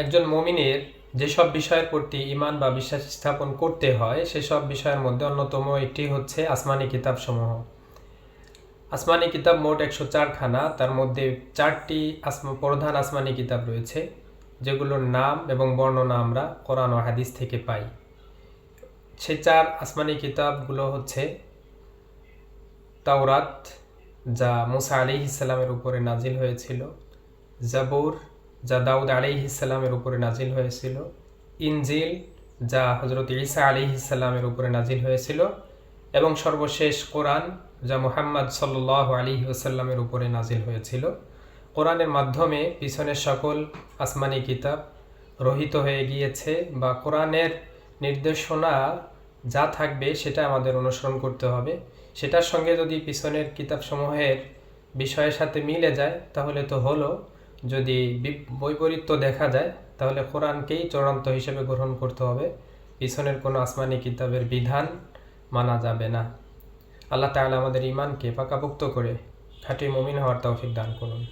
একজন মমিনের যেসব বিষয়ের প্রতি ইমান বা বিশ্বাস স্থাপন করতে হয়, সেসব বিষয়ের মধ্যে অন্যতম একটি হচ্ছে আসমানি কিতাবসমূহ। আসমানি কিতাব মোট একশো চারখানা তার মধ্যে চারটি প্রধান আসমানি কিতাব রয়েছে, যেগুলোর নাম এবং বর্ণনা আমরা কোরআন ও হাদিস থেকে পাই। সে চার আসমানি কিতাবগুলো হচ্ছে তাওরাত, যা মুসা আলি ইসলামের উপরে নাজিল হয়েছিল, জাবুর যা দাউদ আলি ইসলামের উপরে নাজিল হয়েছিল। ইনজিল, যা হজরত ঈসা আলি ইসলামের উপরে নাজিল হয়েছিল। এবং সর্বশেষ কোরআন, যা মোহাম্মদ সাল্লাহ আলী ওসাল্লামের উপরে নাজিল হয়েছিল। কোরআনের মাধ্যমে পিছনের সকল আসমানি কিতাব রহিত হয়ে গিয়েছে বা কোরআনের নির্দেশনা যা থাকবে সেটা আমাদের অনুসরণ করতে হবে। সেটার সঙ্গে যদি পিছনের কিতাবসমূহের বিষয়ের সাথে মিলে যায়, তাহলে তো হলো। যদি বৈপরীত্য দেখা যায়, তাহলে কোরআনকেই চূড়ান্ত হিসেবে গ্রহণ করতে হবে। পিছনের কোনো আসমানি কিতাবের বিধান মানা যাবে না। আল্লাহ তাআলা আমাদের ইমানকে পাকাপোক্ত করে খাঁটি মুমিন হওয়ার তৌফিক দান করুন।